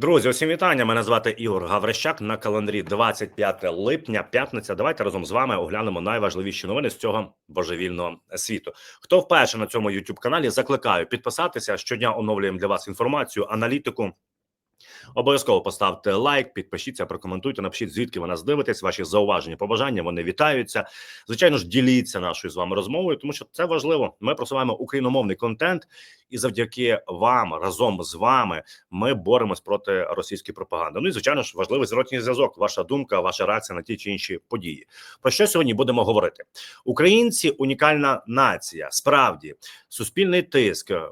Друзі, усім вітання. Мене звати Ігор Гаврищак на календарі 25 липня, п'ятниця. Давайте разом з вами оглянемо найважливіші новини з цього божевільного світу. Хто вперше на цьому youtube каналі закликаю підписатися. Щодня оновлюємо для вас інформацію, аналітику. Обов'язково поставте лайк, підпишіться, прокоментуйте, напишіть, звідки ви нас дивитесь, ваші зауваження, побажання. Вони вітаються. Звичайно ж, діліться нашою з вами розмовою, тому що це важливо. Ми просуваємо україномовний контент, і завдяки вам разом з вами ми боремось проти російської пропаганди. Ну і звичайно ж важливий зворотній зв'язок. Ваша думка, ваша реакція на ті чи інші події. Про що сьогодні будемо говорити? Українці унікальна нація. Справді суспільний тиск. Е,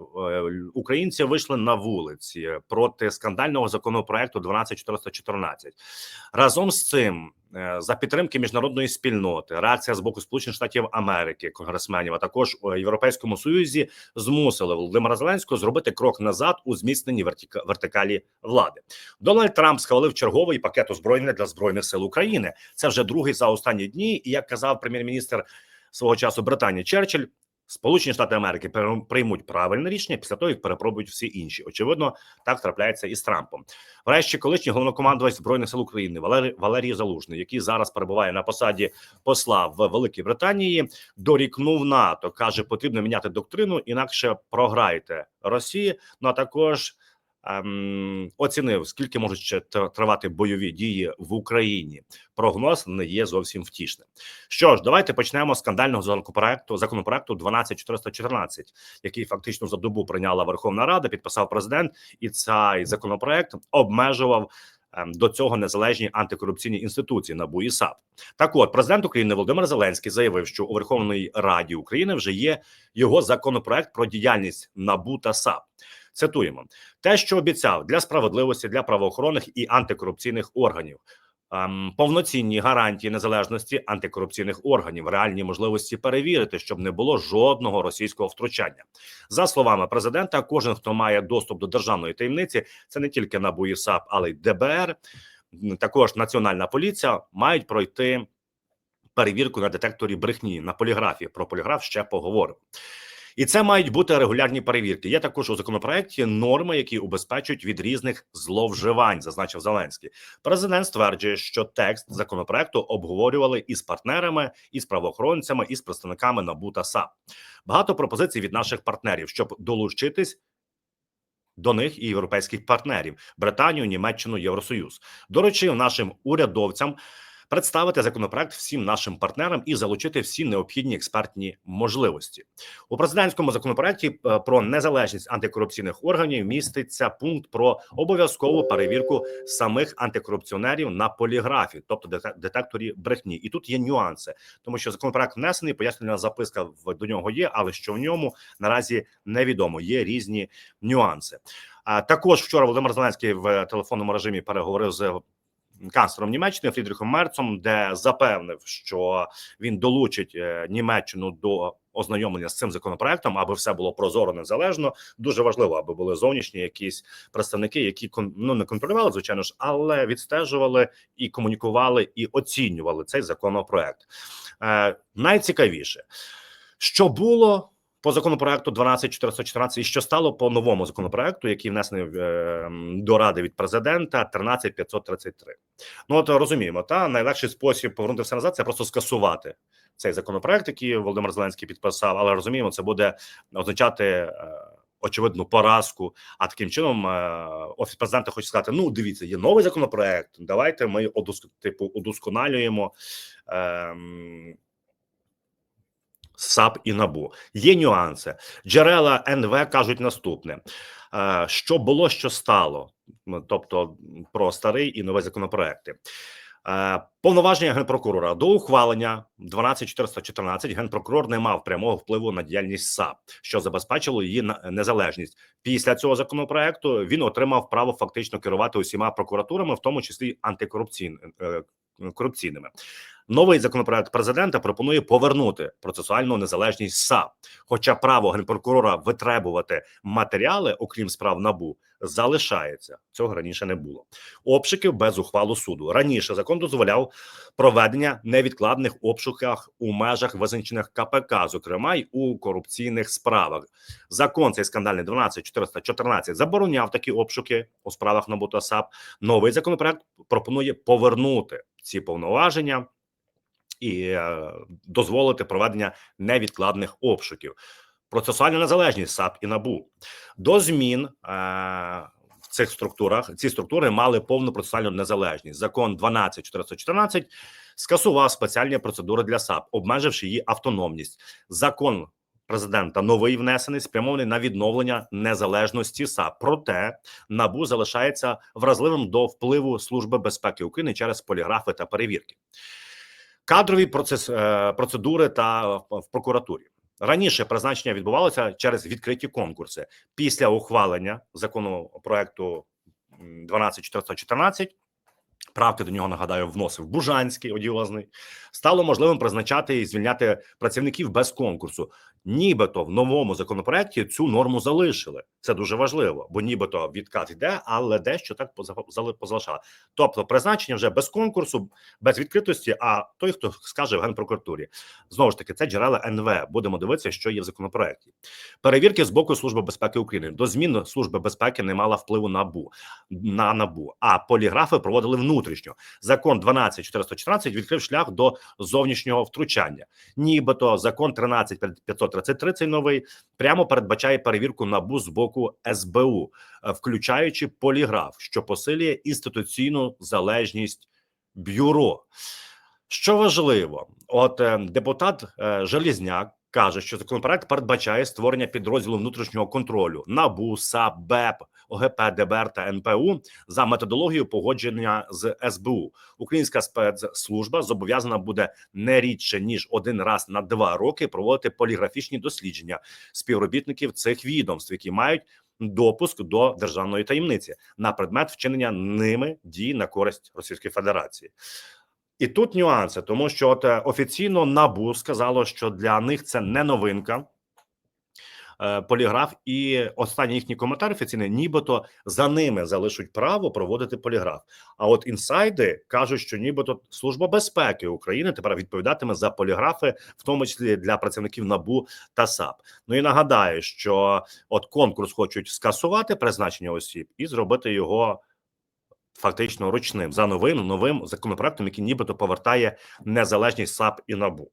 Українці вийшли на вулиці проти скандального законопроекту 12414. Разом з цим. е, За підтримки міжнародної спільноти, реакція з боку Сполучених Штатів Америки, конгресменів, а також у Європейському Союзі змусили Володимира Зеленського зробити крок назад у зміцненні вертика- вертикалі влади. Дональд Трамп схвалив черговий пакет озброєння для збройних сил України. Це вже другий за останні дні. І як казав прем'єр-міністр свого часу Британії Черчилль, Сполучені Штати Америки приймуть правильне рішення після того, як перепробують всі інші. Очевидно, так трапляється і з Трампом. Врешті, колишній головнокомандувач збройних сил України Валерій Валерій Залужний, який зараз перебуває на посаді посла в Великій Британії, дорікнув НАТО. каже, потрібно міняти доктрину, інакше програєте Росії. Ну а також ем, оцінив скільки можуть ще тривати бойові дії в Україні. Прогноз не є зовсім втішним. Що ж, давайте почнемо з скандального законопроекту законопроекту 12414, який фактично за добу прийняла Верховна Рада, підписав президент, і цей законопроект обмежував. ем, До цього незалежні антикорупційні інституції НАБУ і САП. Так, от президент України Володимир Зеленський заявив, що у Верховній Раді України вже є його законопроект про діяльність НАБУ та САП. Цитуємо те, що обіцяв для справедливості для правоохоронних і антикорупційних органів. ем, Повноцінні гарантії незалежності антикорупційних органів, реальні можливості перевірити, щоб не було жодного російського втручання. За словами президента, кожен, хто має доступ до державної таємниці, це не тільки НАБУ і САП, але й ДБР, також Національна поліція, мають пройти перевірку на детекторі брехні на поліграфі. Про поліграф ще поговоримо. І це мають бути регулярні перевірки. Є також у законопроекті норми, які убезпечують від різних зловживань, зазначив Зеленський. Президент стверджує, що текст законопроекту обговорювали із партнерами, із правоохоронцями, із представниками НАБУ та САП. Багато пропозицій від наших партнерів, щоб долучитись. До них і європейських партнерів Британію, Німеччину, Євросоюз доручив нашим урядовцям представити законопроект всім нашим партнерам і залучити всі необхідні експертні можливості у президентському законопроекті е, про незалежність антикорупційних органів міститься пункт про обов'язкову перевірку самих антикорупціонерів на поліграфі, тобто детекторі брехні. І тут є нюанси, тому що законопроект внесений, пояснювальна записка до нього є, але що в ньому наразі невідомо. Є різні нюанси. А також вчора Володимир Зеленський в телефонному режимі переговорив з канцлером Німеччини Фрідріхом Мерцом, де запевнив, що він долучить е, Німеччину до ознайомлення з цим законопроектом, аби все було прозоро незалежно. Дуже важливо, аби були зовнішні якісь представники, які ну не контролювали, звичайно ж, але відстежували і комунікували, і оцінювали цей законопроект. Е, найцікавіше, що було. По законопроекту 12414 і що стало по новому законопроекту, який внесений е, до ради від президента 13533. Ну от розуміємо, та найлегший спосіб повернути все назад це просто скасувати цей законопроект, який Володимир Зеленський підписав. Але розуміємо, це буде означати е, очевидну поразку. А таким чином е, офіс президента хоче сказати: ну дивіться, є новий законопроект. Давайте ми одус, типу удосконалюємо. ем, САП і НАБУ є нюанси. Джерела НВ кажуть наступне: е, що було, що стало, тобто про старий і новий законопроекти. Е, Повноваження генпрокурора до ухвалення 12414 генпрокурор не мав прямого впливу на діяльність САП, що забезпечило її незалежність. Після цього законопроекту він отримав право фактично керувати усіма прокуратурами, в тому числі антикорупційним е, корупційними. Новий законопроект президента пропонує повернути процесуальну незалежність САП. Хоча право генпрокурора витребувати матеріали, окрім справ набу, залишається. Цього раніше не було. Обшуків без ухвалу суду. Раніше закон дозволяв проведення невідкладних обшуках у межах визначених КПК, зокрема й у корупційних справах. Закон цей скандальний 12414 забороняв такі обшуки у справах НАБУ та САП. Новий законопроект пропонує повернути ці повноваження і е, дозволити проведення невідкладних обшуків. Процесуальна незалежність САП і НАБУ до змін е, в цих структурах. Ці структури мали повну процесуальну незалежність. Закон 12414 скасував спеціальні процедури для САП, обмеживши її автономність. Закон президента новий внесений спрямований на відновлення незалежності САП. Проте набу залишається вразливим до впливу Служби безпеки України через поліграфи та перевірки. Кадрові процес е, процедури та в прокуратурі раніше призначення відбувалося через відкриті конкурси. Після ухвалення законопроекту м, 12414 Правки до нього нагадаю вносив Бужанський одіозний. Стало можливим призначати і звільняти працівників без конкурсу. Нібито в новому законопроекті цю норму залишили. Це дуже важливо, бо нібито відкат йде, але дещо так поза- позалишали. Тобто, призначення вже без конкурсу, без відкритості. А той, хто скаже в генпрокуратурі, знову ж таки, це джерела НВ. Будемо дивитися, що є в законопроекті. Перевірки з боку Служби безпеки України до змін Служби безпеки не мала впливу на НАБУ на набу, а поліграфи проводили внутрішньо. Закон 12414 відкрив шлях до зовнішнього втручання. Нібито закон 13533, цей новий прямо передбачає перевірку набу з боку СБУ, е, включаючи поліграф, що посилює інституційну залежність бюро. Що важливо, от е, депутат е, Желізняк каже, що законопроект передбачає створення підрозділу внутрішнього контролю НАБУ, САП, БЕП, ОГП, ДБР та НПУ за методологією погодження з СБУ. Українська спецслужба зобов'язана буде не рідше ніж один раз на два роки проводити поліграфічні дослідження співробітників цих відомств, які мають допуск до державної таємниці на предмет вчинення ними дій на користь Російської Федерації. І тут нюанси, тому що от е, офіційно набу сказало, що для них це не новинка. е, Поліграф і останній їхній коментар офіційний, нібито за ними залишуть право проводити поліграф. А от інсайди кажуть, що нібито служба безпеки України тепер відповідатиме за поліграфи, в тому числі для працівників набу та САП. Ну і нагадаю, що от конкурс хочуть скасувати призначення осіб і зробити його фактично ручним за новим новим законопроектом, який нібито повертає незалежність САП і НАБУ.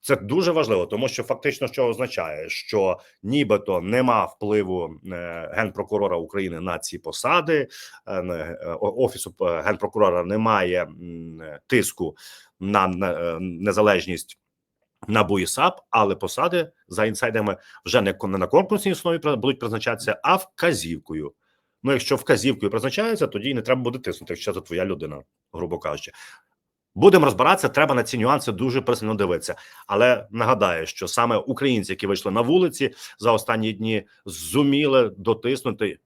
Це дуже важливо, тому що фактично що означає, що нібито нема впливу е, генпрокурора України на ці посади, е, е, офісу генпрокурора немає тиску на незалежність НАБУ і САП, але посади за інсайдами вже не на конкурсній основі будуть призначатися, а вказівкою. Ну, якщо вказівкою призначається, тоді не треба буде тиснути, якщо це твоя людина, грубо кажучи. Будемо розбиратися, треба на ці нюанси дуже пристально дивитися. Але нагадаю, що саме українці, які вийшли на вулиці за останні дні, зуміли дотиснути,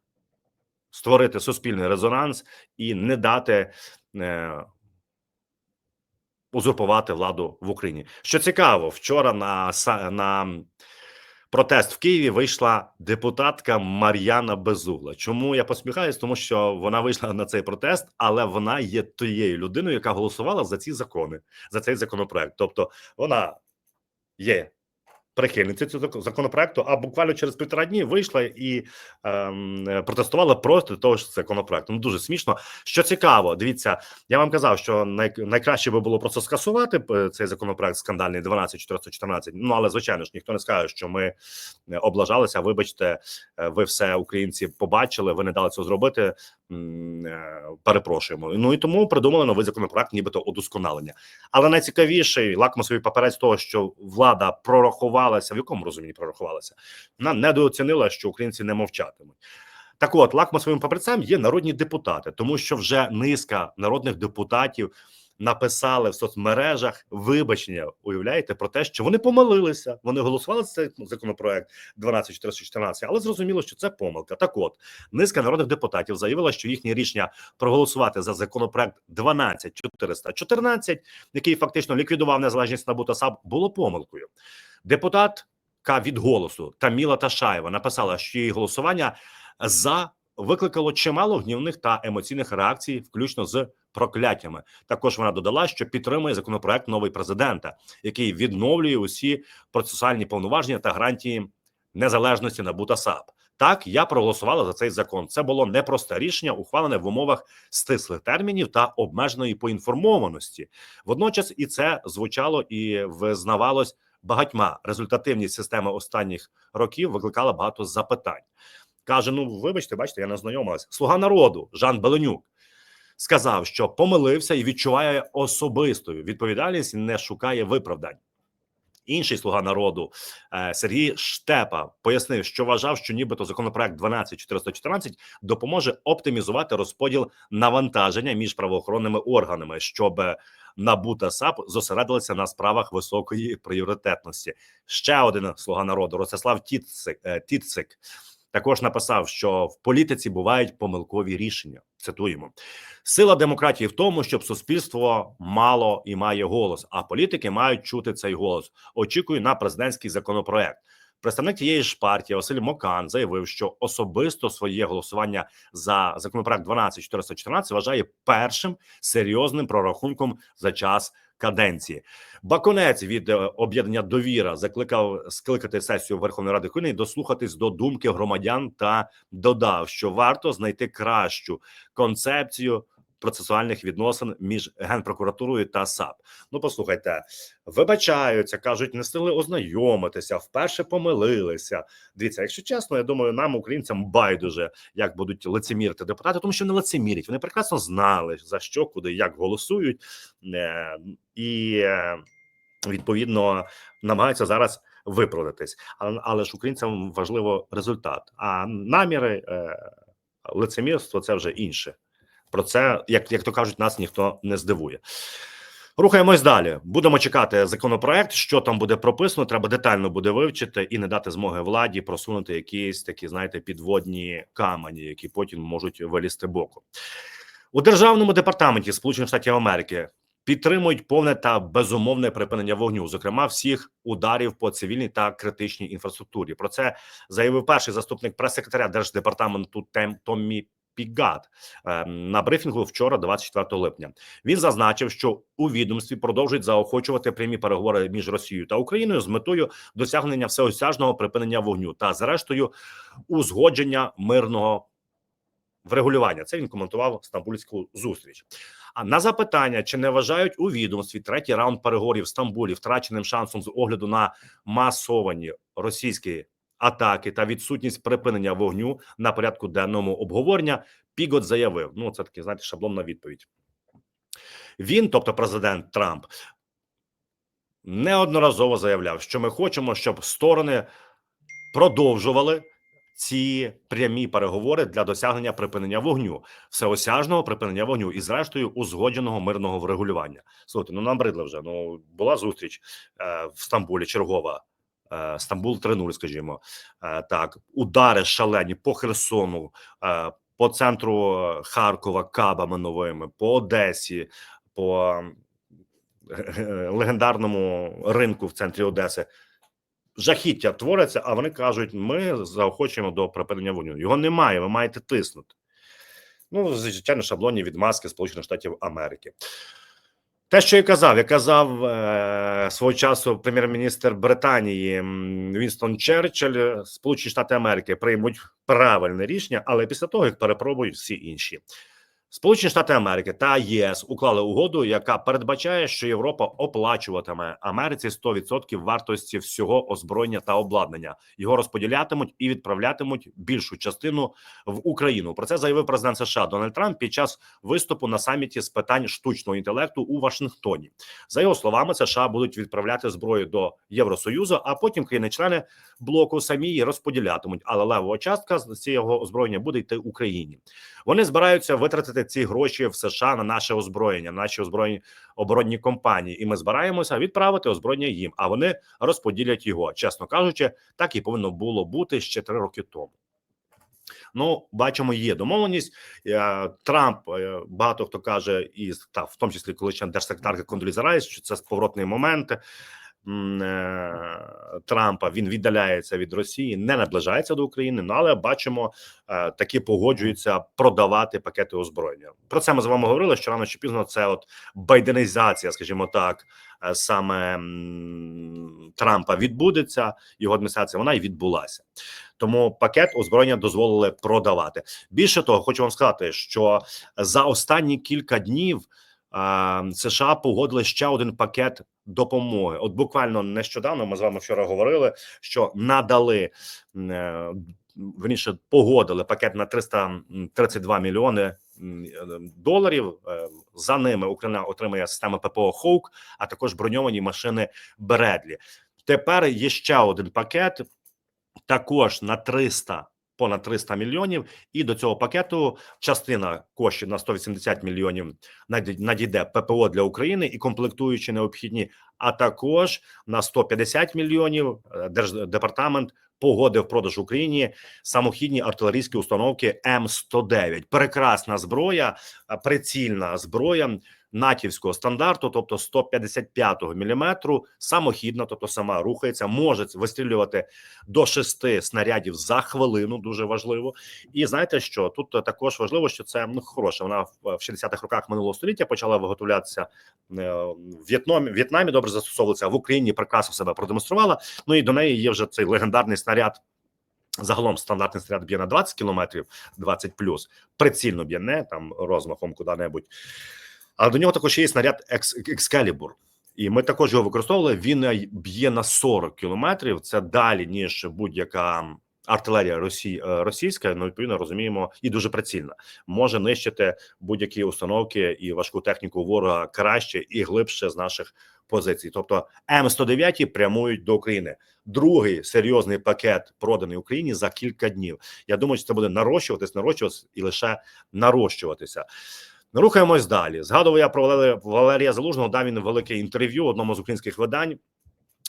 створити суспільний резонанс і не дати е, узурпувати владу в Україні. Що цікаво, вчора на, на протест в Києві вийшла депутатка Мар'яна Безугла. Чому я посміхаюсь? Тому що вона вийшла на цей протест, але вона є тією людиною, яка голосувала за ці закони, за цей законопроект. Тобто вона є прихильницею цього зак- законопроекту, а буквально через півтора дні вийшла і ем, протестувала проти того ж законопроекту. Ну дуже смішно. Що цікаво, дивіться, я вам казав, що най, найкраще би було просто скасувати е, цей законопроект скандальний 12414. Ну але звичайно ж ніхто не скаже, що ми е, облажалися. Вибачте, е, ви все українці побачили. Ви не дали цього зробити. Е, Перепрошуємо. Ну і тому придумали новий законопроект, нібито удосконалення. Але найцікавіший лакмусовий паперець того, що влада прорахувалася, в якому розумінні прорахувалася, вона недооцінила, що українці не мовчатимуть. Так, от лакмусовим папірцем є народні депутати, тому що вже низка народних депутатів написали в соцмережах вибачення. Уявляєте про те, що вони помилилися. Вони голосували за цей законопроект 12414, але зрозуміло, що це помилка. Так, от низка народних депутатів заявила, що їхнє рішення проголосувати за законопроект 12414, який фактично ліквідував незалежність НАБУ та САП, було помилкою. Депутатка від голосу Таміла Ташаєва написала, що її голосування за викликало чимало гнівних та емоційних реакцій, включно з прокляттями. Також вона додала, що підтримує законопроект новий президента, який відновлює усі процесуальні повноваження та гарантії незалежності НАБУ та САП. Так, я проголосувала за цей закон. Це було непросте рішення, ухвалене в умовах стислих термінів та обмеженої поінформованості. Водночас і це звучало і визнавалось багатьма. Результативність системи останніх років викликала багато запитань. Каже: Ну, вибачте, бачите, я не знайомилась. Слуга народу Жан Беленюк сказав, що помилився і відчуває особистою відповідальність, не шукає виправдань. Інший слуга народу е, Сергій Штепа пояснив, що вважав, що нібито законопроект 12414 допоможе оптимізувати розподіл навантаження між правоохоронними органами, щоб НАБУ та САП зосередилися на справах високої пріоритетності. Ще один слуга народу Ростислав Тіцик, е, Тіцик також написав, що в політиці бувають помилкові рішення. Цитуємо сила демократії в тому, щоб суспільство мало і має голос, а політики мають чути цей голос. Очікую на президентський законопроект. Представник тієї ж партії Василь Мокан заявив, що особисто своє голосування за законопроект 12414 вважає першим серйозним прорахунком за час каденції. Баконець від е, об'єднання довіра закликав скликати сесію Верховної Ради України і дослухатись до думки громадян та додав, що варто знайти кращу концепцію. Процесуальних відносин між генпрокуратурою та САП. Ну, послухайте, вибачаються, кажуть, не стили ознайомитися, вперше помилилися. Дивіться, якщо чесно, я думаю, нам, українцям, байдуже, як будуть лицемірити депутати, тому що не лицемірять. Вони прекрасно знали за що, куди, як голосують, е, і е, відповідно намагаються зараз виправдатись. Але, але ж українцям важливо результат. А наміри е, лицемірство це вже інше. Про це, як як то кажуть, нас ніхто не здивує. Рухаємось далі. Будемо чекати законопроект. Що там буде прописано, треба детально буде вивчити і не дати змоги владі просунути якісь такі, знаєте, підводні камені, які потім можуть вилізти боку у державному департаменті Сполучених Штатів Америки. Підтримують повне та безумовне припинення вогню, зокрема всіх ударів по цивільній та критичній інфраструктурі. Про це заявив перший заступник прес-секретаря держдепартаменту Томмі Пігат на брифінгу вчора, 24 липня. Він зазначив, що у відомстві продовжують заохочувати прямі переговори між Росією та Україною з метою досягнення всеосяжного припинення вогню та, зрештою, узгодження мирного врегулювання. Це він коментував стамбульську зустріч. А на запитання, чи не вважають у відомстві третій раунд переговорів в Стамбулі втраченим шансом з огляду на масовані російські атаки та відсутність припинення вогню на порядку денному обговорення, Пігот заявив: ну це таки знаєте, шаблонна відповідь. Він, тобто президент Трамп, неодноразово заявляв, що ми хочемо, щоб сторони продовжували ці прямі переговори для досягнення припинення вогню, всеосяжного припинення вогню і, зрештою, узгодженого мирного врегулювання. Слухайте, ну набридли вже. Ну була зустріч е, в Стамбулі. Чергова Стамбул 3-0, скажімо е, так, удари шалені по Херсону, е, по центру Харкова, кабами новими, по Одесі, по е, легендарному ринку в центрі Одеси жахіття твориться, а вони кажуть: ми заохочуємо до припинення вогню. Його немає. Ви маєте тиснути. Ну, звичайно, шаблонні відмазки Сполучених Штатів Америки. Те, що я казав, я казав е, свого часу прем'єр-міністр Британії Вінстон Черчилль, Сполучені Штати Америки приймуть правильне рішення, але після того як перепробують всі інші. Сполучені Штати Америки та ЄС уклали угоду, яка передбачає, що Європа оплачуватиме Америці 100% вартості всього озброєння та обладнання. Його розподілятимуть і відправлятимуть більшу частину в Україну. Про це заявив президент США Дональд Трамп під час виступу на саміті з питань штучного інтелекту у Вашингтоні. За його словами, США будуть відправляти зброю до Євросоюзу, а потім країни-члени блоку самі її розподілятимуть. Але левова частка з цього озброєння буде йти Україні. Вони збираються витратити витратити ці гроші в США на наше озброєння, на наші озброєнні оборонні компанії, і ми збираємося відправити озброєння їм. А вони розподілять його. Чесно кажучи, так і повинно було бути ще три роки тому. Ну, бачимо, є домовленість. Е, Трамп е, багато хто каже, і та в тому числі колишня держсекретарка Кондоліза Райс, що це поворотний момент. Е, Трампа він віддаляється від Росії, не наближається до України. Ну але бачимо, е, таки погоджується продавати пакети озброєння. Про це ми з вами говорили. Що рано чи пізно це от байденізація, скажімо так, е, саме Трампа відбудеться. Його адміністрація вона і відбулася. Тому пакет озброєння дозволили продавати. Більше того, хочу вам сказати, що за останні кілька днів США погодили ще один пакет допомоги. От буквально нещодавно ми з вами вчора говорили, що надали е, верніше погодили пакет на 332 мільйони е, доларів. Е, За ними Україна отримає системи ППО Хоук, а також броньовані машини Бредлі. Тепер є ще один пакет також на 300, понад 300 мільйонів. І до цього пакету частина коштів на 180 мільйонів наді- надійде ППО для України і комплектуючі необхідні, а також на 150 мільйонів е, Держдепартамент погодив продаж Україні самохідні артилерійські установки М109. Прекрасна зброя, е, прицільна зброя натівського стандарту, тобто 155-го міліметру, самохідна, тобто сама рухається, може вистрілювати до шести снарядів за хвилину. Дуже важливо. І знаєте, що тут також важливо, що це ну хороша. Вона в в 60-х роках минулого століття почала виготовлятися е, в В'єтнамі. В'єтнамі добре застосовувалася в Україні. Прекрасно себе продемонструвала. Ну і до неї є вже цей легендарний. Загалом стандартний снаряд б'є на 20 кілометрів, 20 плюс, прицільно б'є не там розмахом куди-небудь. Але до нього також є снаряд Екс- Excalibur. І ми також його використовували. Він б'є на 40 кілометрів. Це далі ніж будь-яка артилерія Росії е, російська. Ну відповідно розуміємо, і дуже прицільна. Може нищити будь-які установки і важку техніку ворога краще і глибше з наших позицій. Тобто М109 прямують до України. Другий серйозний пакет проданий Україні за кілька днів. Я думаю, що це буде нарощуватись, нарощуватись і лише нарощуватися. Рухаємось далі. Згадував я про Валерія Залужного. Дав він велике інтерв'ю одному з українських видань.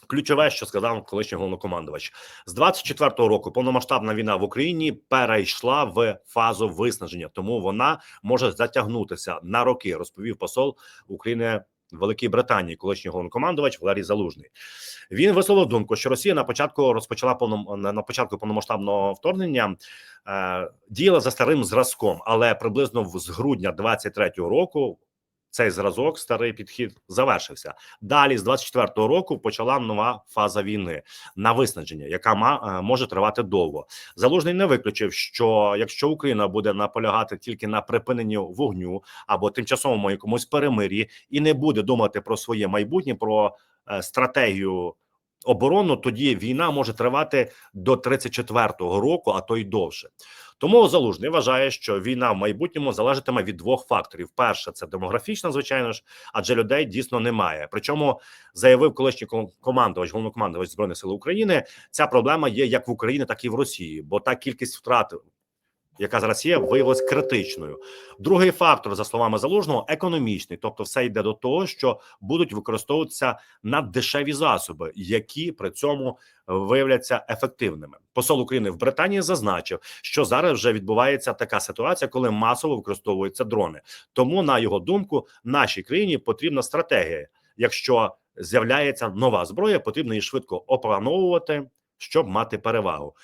Ключове, що сказав колишній головнокомандувач, з 24-го року повномасштабна війна в Україні перейшла в фазу виснаження, тому вона може затягнутися на роки. Розповів посол України Великій Британії, колишній головнокомандувач Валерій Залужний. Він висловив думку, що Росія на початку розпочала повном на початку повномасштабного вторгнення е, діяла за старим зразком, але приблизно з грудня 23-го року. Цей зразок, старий підхід завершився. Далі з 24-го року почала нова фаза війни на виснаження, яка е, може тривати довго. Залужний не виключив, що якщо Україна буде наполягати тільки на припиненні вогню або тимчасовому якомусь перемир'ї і не буде думати про своє майбутнє, про е, стратегію оборону, тоді війна може тривати до 34-го року, а то й довше. Тому залужний вважає, що війна в майбутньому залежатиме від двох факторів: перше це демографічна, звичайно ж, адже людей дійсно немає. Причому заявив колишній ком- командувач, головнокомандувач збройних сил України. Ця проблема є як в Україні, так і в Росії, бо та кількість втрат. Яка зараз є, виявилась критичною. Другий фактор, за словами залужного, економічний, тобто, все йде до того, що будуть використовуватися наддешеві засоби, які при цьому виявляться ефективними. Посол України в Британії зазначив, що зараз вже відбувається така ситуація, коли масово використовуються дрони. Тому, на його думку, нашій країні потрібна стратегія. Якщо з'являється нова зброя, потрібно її швидко опановувати, щоб мати перевагу.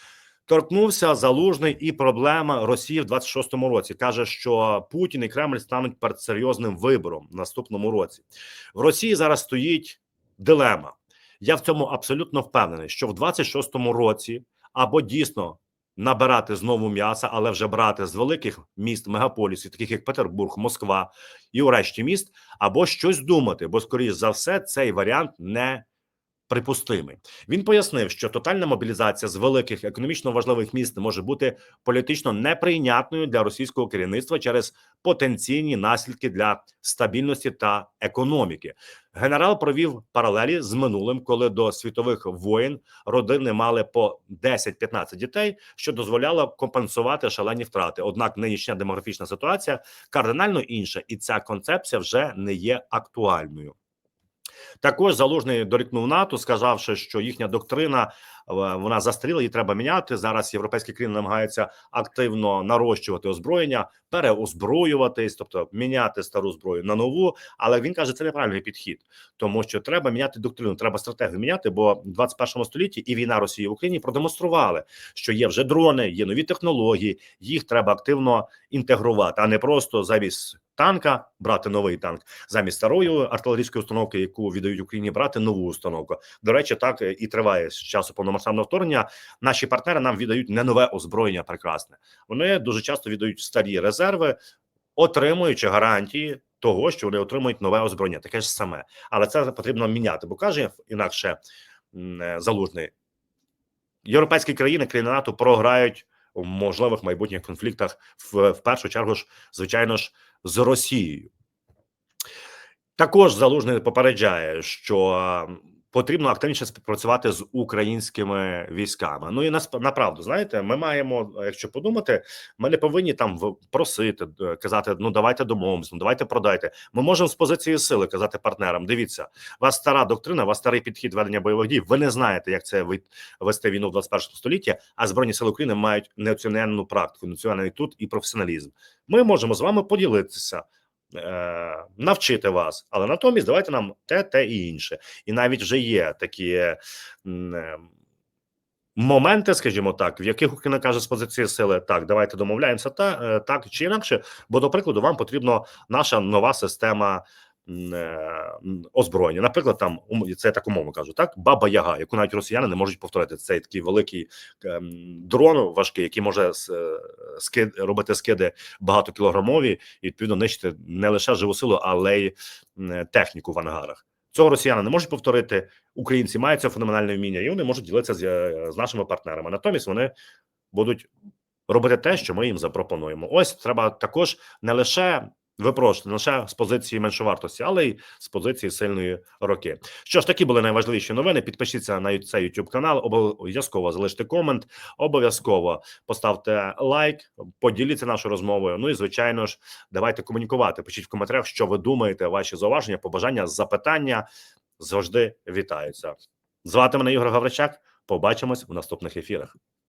Торкнувся залужний і проблема Росії в 26-му році. каже, що Путін і Кремль стануть перед серйозним вибором в наступному році. В Росії зараз стоїть дилема. Я в цьому абсолютно впевнений, що в 26-му році або дійсно набирати знову м'яса, але вже брати з великих міст, мегаполісів, таких як Петербург, Москва і у решті міст, або щось думати, бо скоріш за все цей варіант не припустимий. Він пояснив, що тотальна мобілізація з великих економічно важливих міст може бути політично неприйнятною для російського керівництва через потенційні наслідки для стабільності та економіки. Генерал провів паралелі з минулим, коли до світових воєн родини мали по 10-15 дітей, що дозволяло компенсувати шалені втрати. Однак нинішня демографічна ситуація кардинально інша, і ця концепція вже не є актуальною. Також залужний дорікнув НАТО, сказавши, що їхня доктрина вона застріла, її треба міняти. Зараз європейські країни намагаються активно нарощувати озброєння, переозброюватись, тобто міняти стару зброю на нову. Але він каже, це неправильний підхід, тому що треба міняти доктрину, треба стратегію міняти. Бо в 21 столітті і війна Росії в Україні продемонстрували, що є вже дрони, є нові технології. Їх треба активно інтегрувати, а не просто завіс танка брати новий танк замість старої артилерійської установки, яку віддають Україні, брати нову установку. До речі, так і триває з часу повномасштабного вторгнення. Наші партнери нам віддають не нове озброєння, прекрасне. Вони дуже часто віддають старі резерви, отримуючи гарантії того, що вони отримують нове озброєння, таке ж саме, але це потрібно міняти, бо каже інакше е, залужний. Європейські країни, країни НАТО програють в можливих майбутніх конфліктах в, в першу чергу ж, звичайно ж, з Росією. Також залужний попереджає, що потрібно активніше співпрацювати з українськими військами. Ну і насп- направду, знаєте, ми маємо, якщо подумати, ми не повинні там просити, е, казати: ну давайте домовимося, ну давайте продайте. Ми можемо з позиції сили казати партнерам: дивіться, вас стара доктрина, вас старий підхід ведення бойових дій. Ви не знаєте, як це вести війну в 21 столітті. А збройні сили України мають національну практику, національний тут і професіоналізм. Ми можемо з вами поділитися. Е, Навчити вас, але натомість давайте нам те, те і інше. І навіть вже є такі е, моменти, скажімо так, в яких Україна каже з позиції сили: так, давайте домовляємося, та е, так чи інакше. Бо, до прикладу, вам потрібна наша нова система озброєння. Наприклад, там це я так умовно кажу, так баба Яга, яку навіть росіяни не можуть повторити. Це такий великий ем, дрон важкий, який може е, скид робити скиди багатокілограмові і відповідно нищити не лише живу силу, але й техніку в ангарах. Цього росіяни не можуть повторити. Українці мають це феноменальне вміння, і вони можуть ділитися з, е, з нашими партнерами. Натомість вони будуть робити те, що ми їм запропонуємо. Ось треба також не лише випрошувати, не лише з позиції меншовартості, але й з позиції сильної роки. Що ж, такі були найважливіші новини. Підпишіться на цей YouTube канал, обов'язково залиште комент, обов'язково поставте лайк, поділіться нашою розмовою. Ну і звичайно ж, давайте комунікувати. Пишіть в коментарях, що ви думаєте, ваші зауваження, побажання, запитання завжди вітаються. Звати мене Ігор Гавричак. Побачимось в наступних ефірах.